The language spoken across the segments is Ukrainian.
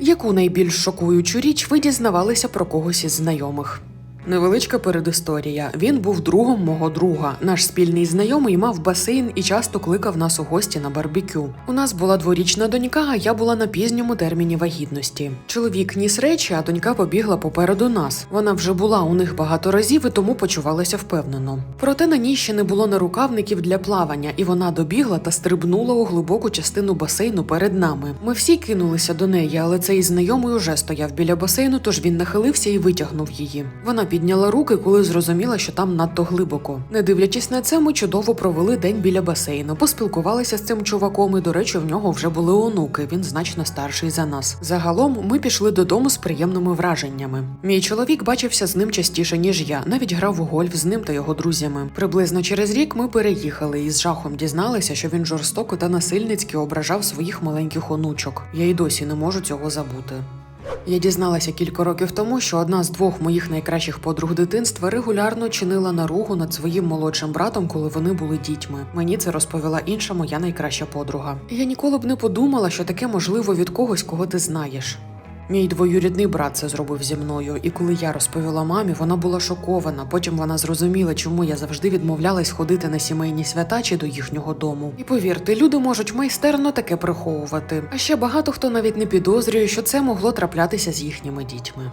Яку найбільш шокуючу річ ви дізнавалися про когось із знайомих? Невеличка передісторія. Він був другом мого друга. Наш спільний знайомий мав басейн і часто кликав нас у гості на барбекю. У нас була дворічна донька, а я була на пізньому терміні вагітності. Чоловік ніс речі, а донька побігла попереду нас. Вона вже була у них багато разів і тому почувалася впевнено. Проте на ній ще не було нарукавників для плавання, і вона добігла та стрибнула у глибоку частину басейну перед нами. Ми всі кинулися до неї, але цей знайомий уже стояв біля басейну, тож він нахилився і витягнув її. Вона підняла руки, коли зрозуміла, що там надто глибоко. Не дивлячись на це, ми чудово провели день біля басейну, поспілкувалися з цим чуваком. І до речі, в нього вже були онуки. Він значно старший за нас. Загалом ми пішли додому з приємними враженнями. Мій чоловік бачився з ним частіше ніж я. Навіть грав у гольф з ним та його друзями. Приблизно через рік ми переїхали і з жахом дізналися, що він жорстоко та насильницьки ображав своїх маленьких онучок. Я й досі не можу цього забути. Я дізналася кілька років тому, що одна з двох моїх найкращих подруг дитинства регулярно чинила наругу над своїм молодшим братом, коли вони були дітьми. Мені це розповіла інша моя найкраща подруга. Я ніколи б не подумала, що таке можливо від когось, кого ти знаєш. Мій двоюрідний брат це зробив зі мною, і коли я розповіла мамі, вона була шокована. Потім вона зрозуміла, чому я завжди відмовлялась ходити на сімейні свята чи до їхнього дому. І повірте, люди можуть майстерно таке приховувати. А ще багато хто навіть не підозрює, що це могло траплятися з їхніми дітьми.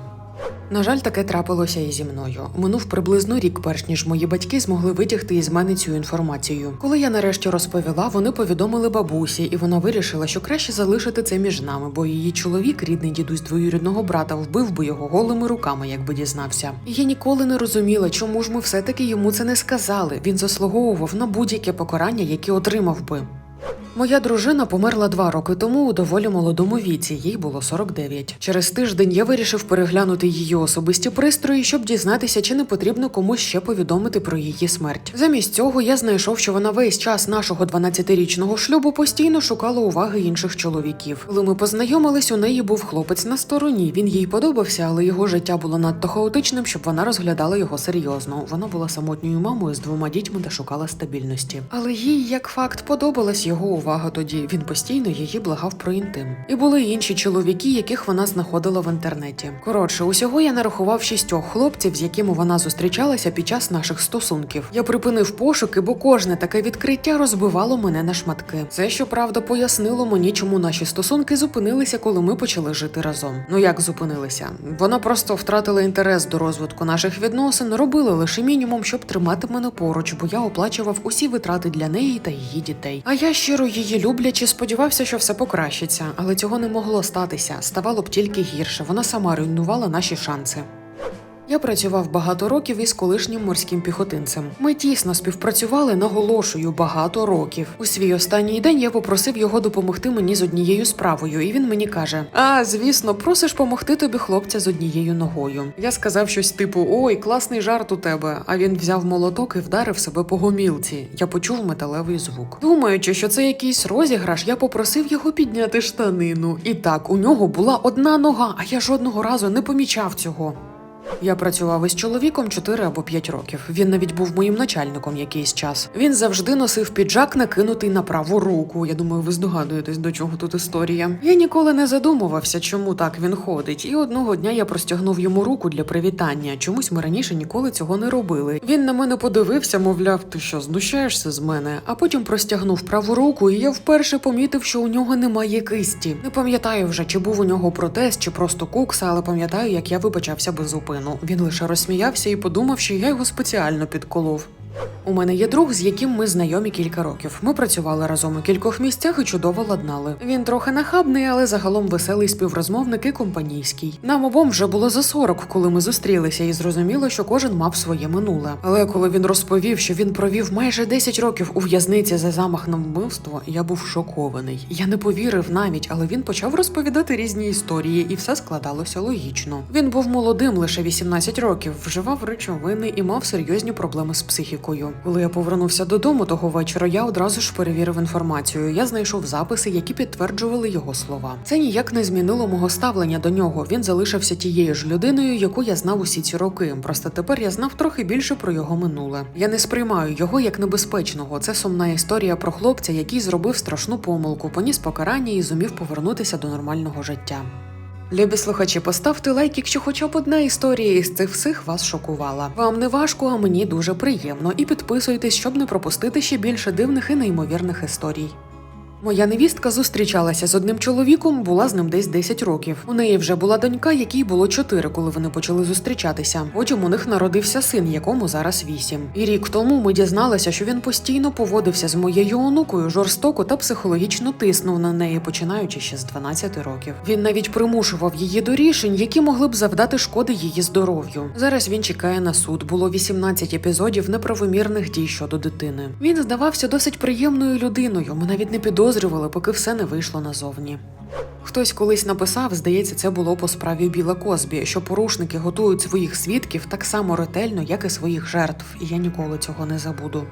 На жаль, таке трапилося і зі мною. Минув приблизно рік, перш ніж мої батьки змогли витягти із мене цю інформацію. Коли я нарешті розповіла, вони повідомили бабусі, і вона вирішила, що краще залишити це між нами, бо її чоловік, рідний дідусь двоюрідного брата, вбив би його голими руками, якби дізнався. І я ніколи не розуміла, чому ж ми все-таки йому це не сказали. Він заслуговував на будь-яке покарання, яке отримав би. Моя дружина померла два роки тому у доволі молодому віці, їй було 49. Через тиждень я вирішив переглянути її особисті пристрої, щоб дізнатися, чи не потрібно комусь ще повідомити про її смерть. Замість цього я знайшов, що вона весь час нашого 12-річного шлюбу постійно шукала уваги інших чоловіків. Коли ми познайомились, у неї був хлопець на стороні. Він їй подобався, але його життя було надто хаотичним, щоб вона розглядала його серйозно. Вона була самотньою мамою з двома дітьми та шукала стабільності. Але їй, як факт, подобалась його увага тоді. Він постійно її благав про інтим. І були інші чоловіки, яких вона знаходила в інтернеті. Коротше, усього я нарахував шістьох хлопців, з якими вона зустрічалася під час наших стосунків. Я припинив пошуки, бо кожне таке відкриття розбивало мене на шматки. Це щоправда пояснило мені, чому наші стосунки зупинилися, коли ми почали жити разом. Ну як зупинилися? Вона просто втратила інтерес до розвитку наших відносин, робила лише мінімум, щоб тримати мене поруч, бо я оплачував усі витрати для неї та її дітей. А я щиро її люблячи, сподівався, що все покращиться, але цього не могло статися. Ставало б тільки гірше. Вона сама руйнувала наші шанси. Я працював багато років із колишнім морським піхотинцем. Ми тісно співпрацювали, наголошую, багато років. У свій останній день я попросив його допомогти мені з однією справою, і він мені каже: А, звісно, просиш помогти тобі хлопця з однією ногою. Я сказав щось типу: Ой, класний жарт у тебе. А він взяв молоток і вдарив себе по гомілці. Я почув металевий звук. Думаючи, що це якийсь розіграш, я попросив його підняти штанину. І так, у нього була одна нога, а я жодного разу не помічав цього. Я працював із чоловіком 4 або 5 років. Він навіть був моїм начальником якийсь час. Він завжди носив піджак, накинутий на праву руку. Я думаю, ви здогадуєтесь, до чого тут історія. Я ніколи не задумувався, чому так він ходить. І одного дня я простягнув йому руку для привітання. Чомусь ми раніше ніколи цього не робили. Він на мене подивився, мовляв, ти що знущаєшся з мене? А потім простягнув праву руку, і я вперше помітив, що у нього немає кисті. Не пам'ятаю вже, чи був у нього протез, чи просто кукса, але пам'ятаю, як я вибачався без зупину. Він лише розсміявся і подумав, що я його спеціально підколов. У мене є друг, з яким ми знайомі кілька років. Ми працювали разом у кількох місцях і чудово ладнали. Він трохи нахабний, але загалом веселий співрозмовник і компанійський. Нам обом вже було за 40, коли ми зустрілися, і зрозуміло, що кожен мав своє минуле. Але коли він розповів, що він провів майже 10 років у в'язниці за замах на вбивство, я був шокований. Я не повірив навіть, але він почав розповідати різні історії, і все складалося логічно. Він був молодим, лише 18 років, вживав речовини і мав серйозні проблеми з психікою. Коли я повернувся додому того вечора, я одразу ж перевірив інформацію. Я знайшов записи, які підтверджували його слова. Це ніяк не змінило мого ставлення до нього. Він залишився тією ж людиною, яку я знав усі ці роки. Просто тепер я знав трохи більше про його минуле. Я не сприймаю його як небезпечного. Це сумна історія про хлопця, який зробив страшну помилку, поніс покарання і зумів повернутися до нормального життя. Любі слухачі, поставте лайк, якщо хоча б одна історія із цих всіх вас шокувала. Вам не важко, а мені дуже приємно. І підписуйтесь, щоб не пропустити ще більше дивних і неймовірних історій. Моя невістка зустрічалася з одним чоловіком, була з ним десь 10 років. У неї вже була донька, якій було 4, коли вони почали зустрічатися. Потім у них народився син, якому зараз 8. І рік тому ми дізналися, що він постійно поводився з моєю онукою жорстоко та психологічно тиснув на неї, починаючи ще з 12 років. Він навіть примушував її до рішень, які могли б завдати шкоди її здоров'ю. Зараз він чекає на суд. Було 18 епізодів неправомірних дій щодо дитини. Він здавався досить приємною людиною. Ми навіть не підозрювали, поки все не вийшло назовні. Хтось колись написав, здається, це було по справі Біла Козбі, що порушники готують своїх свідків так само ретельно, як і своїх жертв, і я ніколи цього не забуду.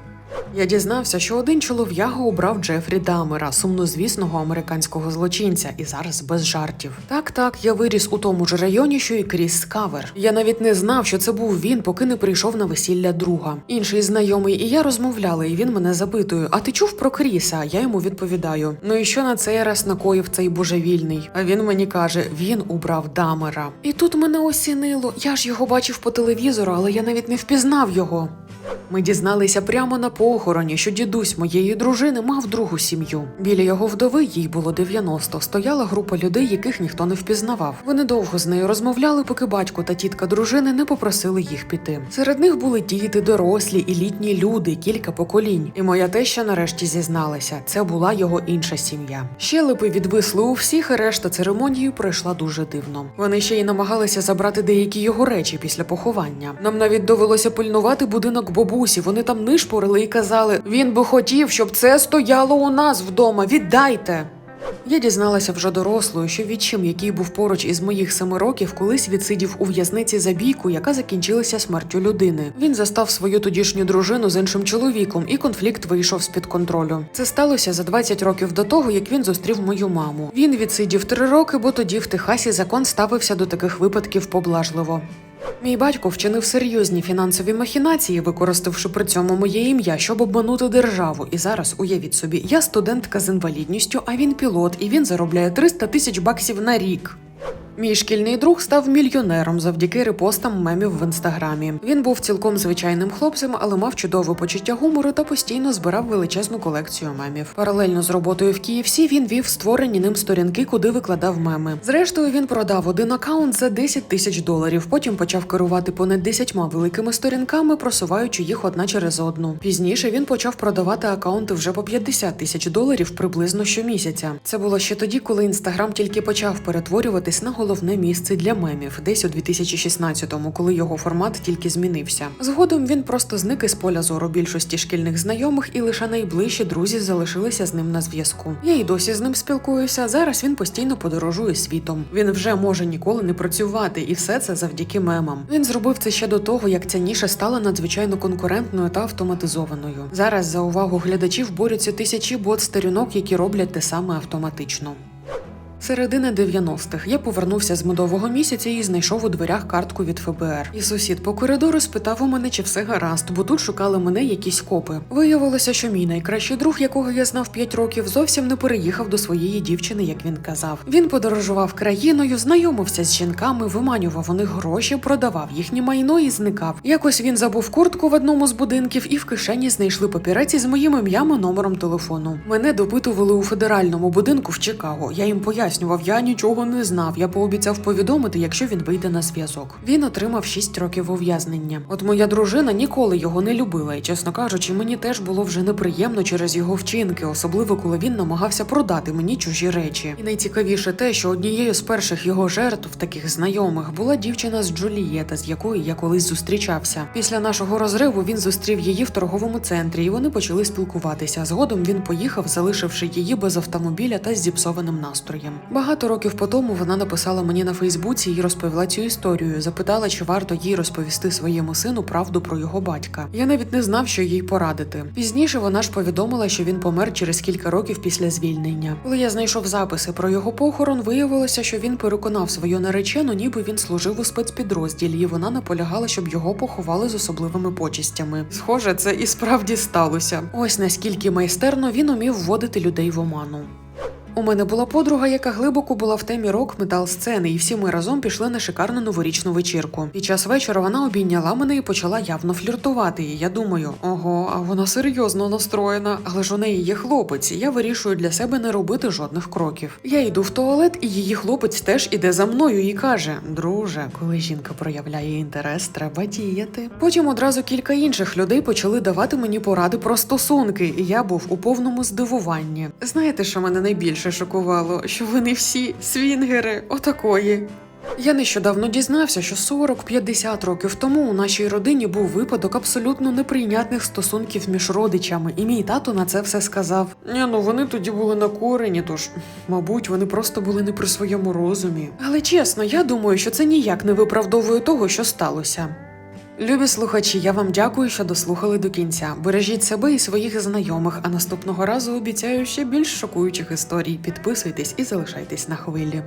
Я дізнався, що один чолов'яга обрав Джефрі Дамера, сумнозвісного американського злочинця, і зараз без жартів. Так, так, я виріс у тому ж районі, що і Кріс Скавер. Я навіть не знав, що це був він, поки не прийшов на весілля друга. Інший знайомий і я розмовляли, і він мене запитує: А ти чув про Кріса? Я йому відповідаю: Ну і що на цей раз накоїв цей божевільний? А він мені каже: він убрав Дамера. І тут мене осінило. Я ж його бачив по телевізору, але я навіть не впізнав його. Ми дізналися прямо на похороні, що дідусь моєї дружини мав другу сім'ю. Біля його вдови їй було 90, Стояла група людей, яких ніхто не впізнавав. Вони довго з нею розмовляли, поки батько та тітка дружини не попросили їх піти. Серед них були діти, дорослі і літні люди, кілька поколінь. І моя теща нарешті зізналася, це була його інша сім'я. Щелепи відвисли у всіх, і решта церемонії пройшла дуже дивно. Вони ще й намагалися забрати деякі його речі після поховання. Нам навіть довелося пильнувати будинок бабусі. Вони там нишпорили і казали: він би хотів, щоб це стояло у нас вдома. Віддайте. Я дізналася вже дорослою, що відчим, який був поруч із моїх семи років, колись відсидів у в'язниці за бійку, яка закінчилася смертю людини. Він застав свою тодішню дружину з іншим чоловіком, і конфлікт вийшов з під контролю. Це сталося за 20 років до того, як він зустрів мою маму. Він відсидів три роки, бо тоді в Техасі закон ставився до таких випадків поблажливо. Мій батько вчинив серйозні фінансові махінації, використавши при цьому моє ім'я, щоб обманути державу. І зараз уявіть собі, я студентка з інвалідністю, а він пілот, і він заробляє 300 тисяч баксів на рік. Мій шкільний друг став мільйонером завдяки репостам мемів в інстаграмі. Він був цілком звичайним хлопцем, але мав чудове почуття гумору та постійно збирав величезну колекцію мемів. Паралельно з роботою в KFC він вів створені ним сторінки, куди викладав меми. Зрештою, він продав один акаунт за 10 тисяч доларів. Потім почав керувати понад 10 великими сторінками, просуваючи їх одна через одну. Пізніше він почав продавати акаунти вже по 50 тисяч доларів приблизно щомісяця. Це було ще тоді, коли інстаграм тільки почав перетворюватись на головне місце для мемів, десь у 2016-му, коли його формат тільки змінився. Згодом він просто зник із поля зору більшості шкільних знайомих, і лише найближчі друзі залишилися з ним на зв'язку. Я й досі з ним спілкуюся. Зараз він постійно подорожує світом. Він вже може ніколи не працювати, і все це завдяки мемам. Він зробив це ще до того, як ця ніша стала надзвичайно конкурентною та автоматизованою. Зараз за увагу глядачів борються тисячі бот-сторінок, які роблять те саме автоматично. Середина 90-х я повернувся з медового місяця і знайшов у дверях картку від ФБР. І сусід по коридору спитав у мене, чи все гаразд, бо тут шукали мене якісь копи. Виявилося, що мій найкращий друг, якого я знав 5 років, зовсім не переїхав до своєї дівчини, як він казав. Він подорожував країною, знайомився з жінками, виманював у них гроші, продавав їхнє майно і зникав. Якось він забув куртку в одному з будинків і в кишені знайшли папірець із моїм ім'ям і номером телефону. Мене допитували у федеральному будинку в Чикаго. Я їм пояснював, я нічого не знав. Я пообіцяв повідомити, якщо він вийде на зв'язок. Він отримав 6 років ув'язнення. От моя дружина ніколи його не любила, і чесно кажучи, мені теж було вже неприємно через його вчинки, особливо коли він намагався продати мені чужі речі. І найцікавіше те, що однією з перших його жертв, таких знайомих, була дівчина з Джулієта, з якою я колись зустрічався. Після нашого розриву він зустрів її в торговому центрі, і вони почали спілкуватися. Згодом він поїхав, залишивши її без автомобіля та зіпсованим настроєм. Багато років по тому вона написала мені на Фейсбуці і розповіла цю історію. Запитала, чи варто їй розповісти своєму сину правду про його батька. Я навіть не знав, що їй порадити. Пізніше вона ж повідомила, що він помер через кілька років після звільнення. Коли я знайшов записи про його похорон, виявилося, що він переконав свою наречену, ніби він служив у спецпідрозділі, і вона наполягала, щоб його поховали з особливими почестями. Схоже, це і справді сталося. Ось наскільки майстерно він умів вводити людей в оману. У мене була подруга, яка глибоко була в темі рок метал сцени, і всі ми разом пішли на шикарну новорічну вечірку. Під час вечора вона обійняла мене і почала явно фліртувати. І я думаю, ого, а вона серйозно настроєна, але ж у неї є хлопець. і Я вирішую для себе не робити жодних кроків. Я йду в туалет, і її хлопець теж іде за мною і каже: Друже, коли жінка проявляє інтерес, треба діяти. Потім одразу кілька інших людей почали давати мені поради про стосунки, і я був у повному здивуванні. Знаєте, що мене найбільше шокувало? Що вони всі свінгери, отакої. Я нещодавно дізнався, що 40-50 років тому у нашій родині був випадок абсолютно неприйнятних стосунків між родичами, і мій тато на це все сказав. Ні, ну вони тоді були накурені, тож, мабуть, вони просто були не при своєму розумі. Але чесно, я думаю, що це ніяк не виправдовує того, що сталося. Любі слухачі, я вам дякую, що дослухали до кінця. Бережіть себе і своїх знайомих, а наступного разу обіцяю ще більш шокуючих історій. Підписуйтесь і залишайтесь на хвилі.